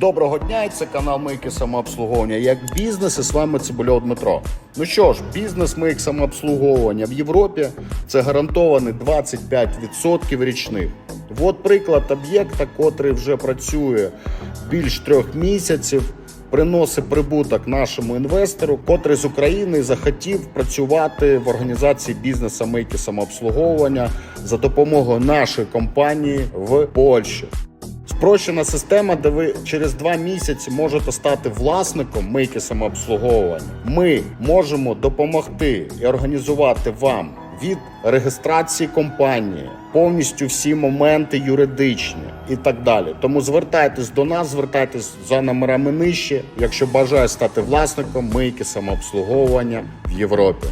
Доброго дня, це канал Мийки самообслуговування. Як бізнес, і з вами Цибульов Дмитро. Ну що ж, бізнес мийк самообслуговування в Європі це гарантований 25% річних. От приклад об'єкта, котрий вже працює більш трьох місяців. Приносить прибуток нашому інвестору, котрий з України захотів працювати в організації бізнесу мийки самообслуговування за допомогою нашої компанії в Польщі. Спрощена система, де ви через два місяці можете стати власником мийки самообслуговування. Ми можемо допомогти і організувати вам від реєстрації компанії, повністю всі моменти юридичні і так далі. Тому звертайтесь до нас, звертайтесь за номерами нижче, якщо бажає стати власником мийки самообслуговування в Європі.